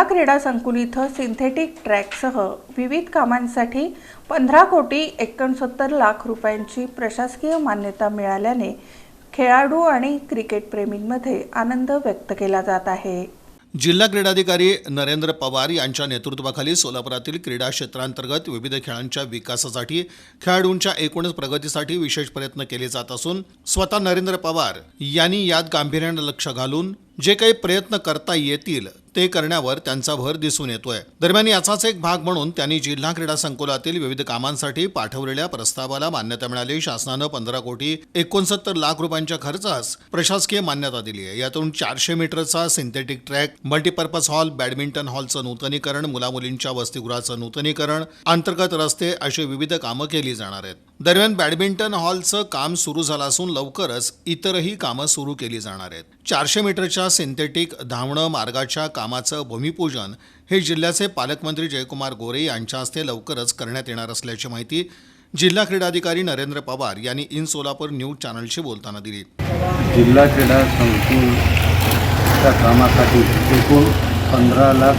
जिल्हा क्रीडा संकुल इथं सिंथेटिक ट्रॅकसह विविध कामांसाठी पंधरा कोटी एकोणसत्तर लाख रुपयांची प्रशासकीय मान्यता मिळाल्याने खेळाडू आणि क्रिकेटप्रेमींमध्ये आनंद व्यक्त केला जात आहे. जिल्हा क्रीडाधिकारी नरेंद्र पवार यांच्या नेतृत्वाखाली सोलापुरातील क्रीडा क्षेत्रांतर्गत विविध खेळांच्या विकासासाठी खेळाडूंच्या एकूणच प्रगतीसाठी विशेष प्रयत्न केले जात असून स्वतः नरेंद्र पवार यांनी यात गांभीर्यानं लक्ष घालून जे काही प्रयत्न करता येतील ते करण्यावर त्यांचा भर दिसून येतोय. दरम्यान याचाच एक भाग म्हणून त्यांनी जिल्हा क्रीडा संकुलातील विविध कामांसाठी पाठवलेल्या प्रस्तावाला मान्यता मिळाली. शासनानं पंधरा कोटी एकोणसत्तर लाख रुपयांच्या खर्चास प्रशासकीय मान्यता दिली आहे. यातून चारशे मीटरचा synthetic track multipurpose hall badminton हॉलचं नूतनीकरण मुलामुलींच्या वसतिगृहाचं नूतनीकरण अंतर्गत रस्ते अशी विविध कामं केली जाणार आहेत. दरम्यान बॅडमिंटन हॉलचं काम सुरू झालं असून लवकरच इतरही कामं सुरू केली जाणार आहेत. चारशे मीटरच्या सिंथेटिक धावणं मार्गाच्या कामाचं भूमिपूजन हे जिल्ह्याचे पालकमंत्री जयकुमार गोरे यांच्या हस्ते लवकरच करण्यात येणार असल्याची माहिती जिल्हा क्रीडाधिकारी नरेंद्र पवार यांनी इन सोलापूर न्यूज चॅनलशी बोलताना दिली. जिल्हा क्रीडा संकुलच्या कामासाठी एकूण पंधरा लाख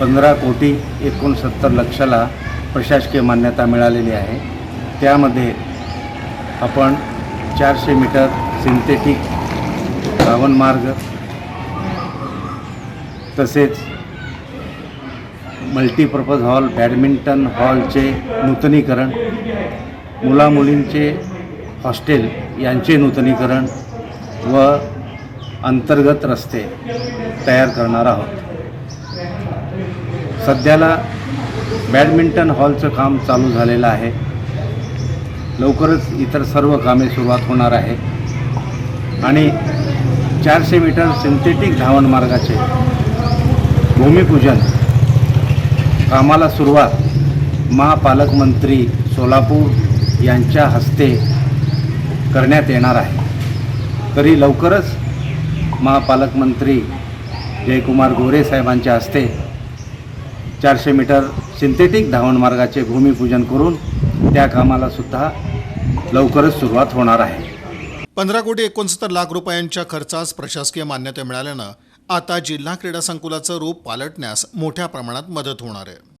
पंधरा कोटी एकोणसत्तर लक्षाला प्रशासकीय मान्यता मिळालेली आहे. त्यामध्ये आपण चारशे मीटर सिंथेटिक मार्ग तसेच मल्टीपर्पज हॉल बॅडमिंटन हॉलचे नूतनीकरण मुलामुलींचे हॉस्टेल यांचे नूतनीकरण व अंतर्गत रस्ते तयार करणार आहोत. सध्याला बॅडमिंटन हॉलचं काम चालू झालेलं आहे. लवकरच इतर सर्व कामे सुरुवात होणार आहे. आणि चारशे मीटर सिंथेटिक धावण मार्गाचे भूमिपूजन कामाला सुरुवात महापालकमंत्री सोलापूर यांच्या हस्ते करण्यात येणार आहे. तरी लवकरच महापालकमंत्री जयकुमार गोरे साहेबांच्या हस्ते चारशे मीटर सिंथेटिक धावणमार्गाचे भूमिपूजन करून त्या कामाला सुद्धा लवकरच सुरुवात होणार आहे. पंधरा कोटी एकोणसत्तर लाख रुपयांच्या खर्चास प्रशासकीय मान्यता मिळाल्यानं आता जिल्हा क्रीडा संकुलाचं रूप पालटण्यास मोठ्या प्रमाणात मदत होणार आहे.